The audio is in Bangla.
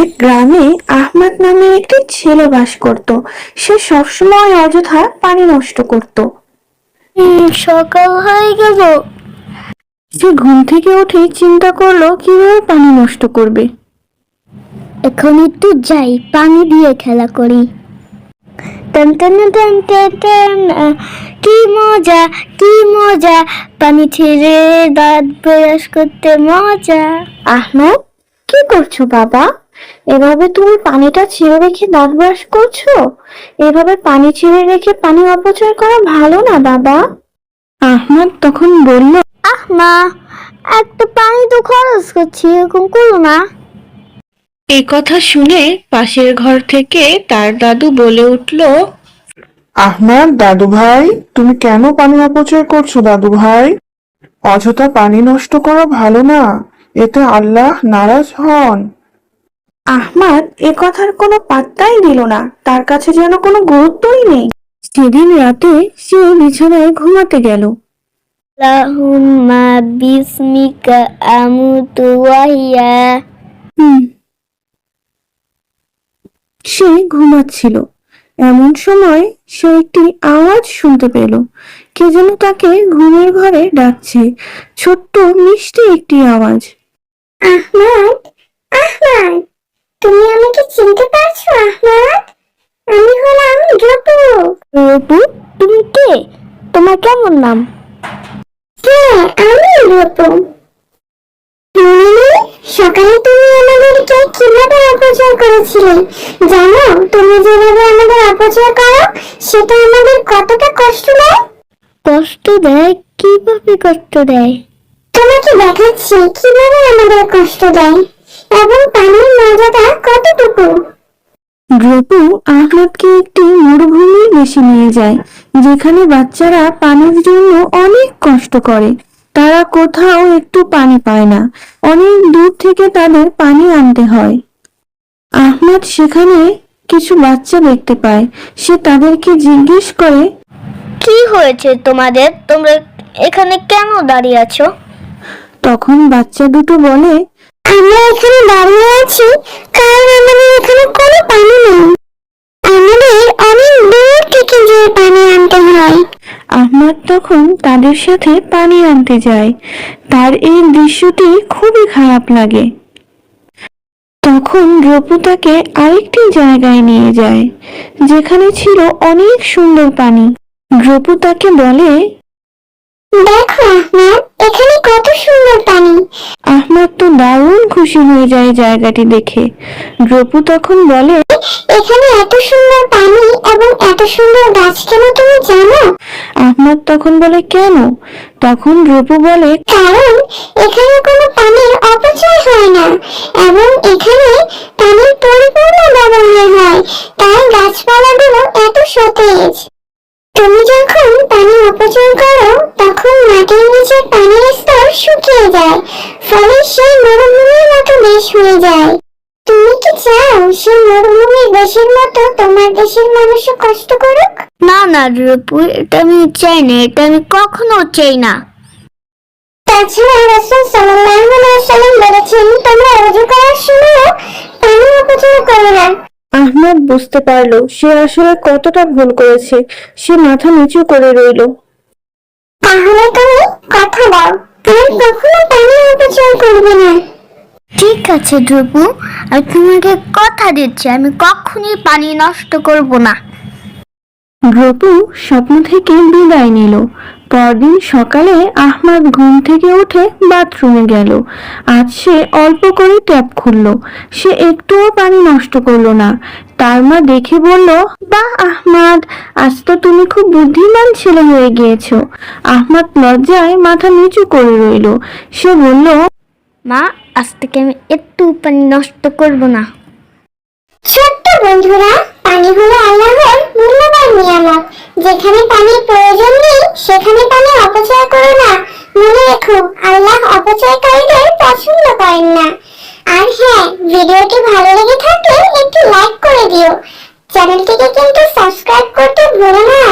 এক গ্রামে আহমদ নামে একটি ছেলে বাস করত। সে সবসময় অযথা পানি নষ্ট করত। সকাল হয়ে গেল। সে ঘুম থেকে উঠে চিন্তা করল কীভাবে পানি নষ্ট করবে? এখন একটু যাই পানি দিয়ে খেলা করি। টান টান টান টান টান কি মজা কি মজা। পানি ছেড়ে দাঁত ব্রাশ করতে মজা। আহমদ কি করছ বাবা? এভাবে তুমি পানিটা ছেড়ে রেখে দাঁত ব্রাশ করছ? এভাবে পানি ছেড়ে রেখে পানি অপচয় করা ভালো না বাবা। আহমদ তখন বলল আহ মা একটা পানি তো খরচ করছি এরকম করো না। এ কথা শুনে পাশের ঘর থেকে তার দাদু বলে উঠল আহমদ দাদু ভাই তুমি কেন পানি অপচয় করছ দাদু ভাই? অযথা পানি নষ্ট করা ভালো না এতে আল্লাহ নারাজ হন। আহমদ এ কথার কোনো পাত্তাই দিল না। তার কাছে যেন কোনো গুরুত্বই নেই। সেদিন রাতে সে বিছানায় ঘুমাতে গেল। বিসমিকা আমুতু ওয়াহিয়া। হুম। সে ঘুমাচ্ছিল। এমন সময় সে একটি আওয়াজ শুনতে পেল। কে যেন তাকে ঘুমের ঘরে ডাকছে। ছোট্ট মিষ্টি একটি আওয়াজ। আহমদ আহমদ। তুমি আমাকে চিনতে পারছ আহমদ? আমি হলাম রূপু রূপু তুমি কে? তোমার কেমন নাম? হ্যাঁ আমি রূপু সকালে তুমি আমাদেরকে কীভাবে অপচয় করেছিলে? জানো তুমি যেভাবে আমাদের অপচয় করো সেটা আমাদের কতটা কষ্ট দেয়? কষ্ট দেয়? কীভাবে কষ্ট দেয়? তোমাকে দেখাচ্ছি কীভাবে আমাদের কষ্ট দেয়? এবং পানির মজাটা কতটুকু? রূপু আহ্লাদকে একটি মরুভূমির দেশে নিয়ে যায় যেখানে বাচ্চারা পানির জন্য অনেক কষ্ট করে। তারা কোথাও একটু পানি পায় না অনেক দূর থেকে তাদের পানি আনতে হয়। আহমদ সেখানে কিছু বাচ্চা দেখতে পায় সে তাদেরকে জিজ্ঞেস করে কি হয়েছে তোমাদের? তোমরা এখানে কেন দাঁড়িয়ে আছো? তখন বাচ্চা দুটো বলে আমরা এখানে দাঁড়িয়ে আছি, কারণ আমাদের এখানে কোনো পানি নেই। আমাদের অনেক দূর থেকে যে পানি আনতে হয়। আহমদ তখন তাদের সাথে পানি আনতে যায়। তার এই দৃশ্যটি খুবই খারাপ লাগে। তখন রপু তাকে আরেকটি জায়গায় নিয়ে যায়, যেখানে ছিল অনেক সুন্দর পানি। রপু তাকে বলে দেখো আহমদ এখানে কত সুন্দর পানি। আহমদ তো দারুণ খুশি হয়ে যায় জায়গাটি দেখে। রপু তখন বলে এখানে এত সুন্দর পানি এবং এত সুন্দর গাছ কেন তুমি জানো? আহমদ তখন বলে কেন? তখন রপু বলে কারণ এখানে কোনো পানির অপচয় হয় না এবং এখানে পানির পরিপূর্ণ ব্যবহার হয়। তাই গাছপালাগুলো এত সতেজ। তুমি যখন পানি অপচয় করো তখন মাটির নিচে পানির স্তর শুকিয়ে যায় ফলে সেই মরুভূমির মতো দেশ হয়ে যায়। তুমি কি চাও সেই মরুভূমির দেশের মতো তোমার দেশের মানুষও কষ্ট করুক? না না রূপু এটা আমি চাই না এটা আমি কখনো চাই না। তাছাড়া রাসূল সাল্লাল্লাহু আলাইহি ওয়াসাল্লাম বলেছেন তোমরা ওযু করার সময়ও পানি অপচয় করো না। আহমদ বুঝতে পারল সে আসলে কতটা ভুল করেছে। সে মাথা নিচু করে রইল। তাহলে তুমি কথা দাও। আর কখনো পানি অপচয় করবে না। ঠিক আছে ধ্রুবু আমি তোমাকে কথা দিচ্ছি। আমি কখনোই পানি নষ্ট করব না। রপু স্বপ্ন থেকে বিদায় নিল। পরদিন সকালে আহমদ ঘুম থেকে উঠে বাথরুমে গেল। আজ সে অল্প করে ট্যাপ খুললো। সে একটুও পানি নষ্ট করল না। তার মা দেখে বলল বাহ আহমদ আজ তো তুমি খুব বুদ্ধিমান ছেলে হয়ে গিয়েছো। আহমদ লজ্জায় মাথা নিচু করে রইল। সে বলল মা আজ থেকে আমি একটু পানি নষ্ট করব না। ছোট্ট বন্ধুরা পানি হলো আল্লাহর মূল্যবান নিয়ামত। যেখানে পানির প্রয়োজন নেই সেখানে পানি অপচয় করো না। মনে রেখো, আল্লাহ অপচয়কারীদের পছন্দ করেন না। আর হ্যাঁ ভিডিওটি ভালো লেগে থাকলে একটু লাইক করে দিও। চ্যানেলটিকে কিন্তু সাবস্ক্রাইব করতে ভুলো না।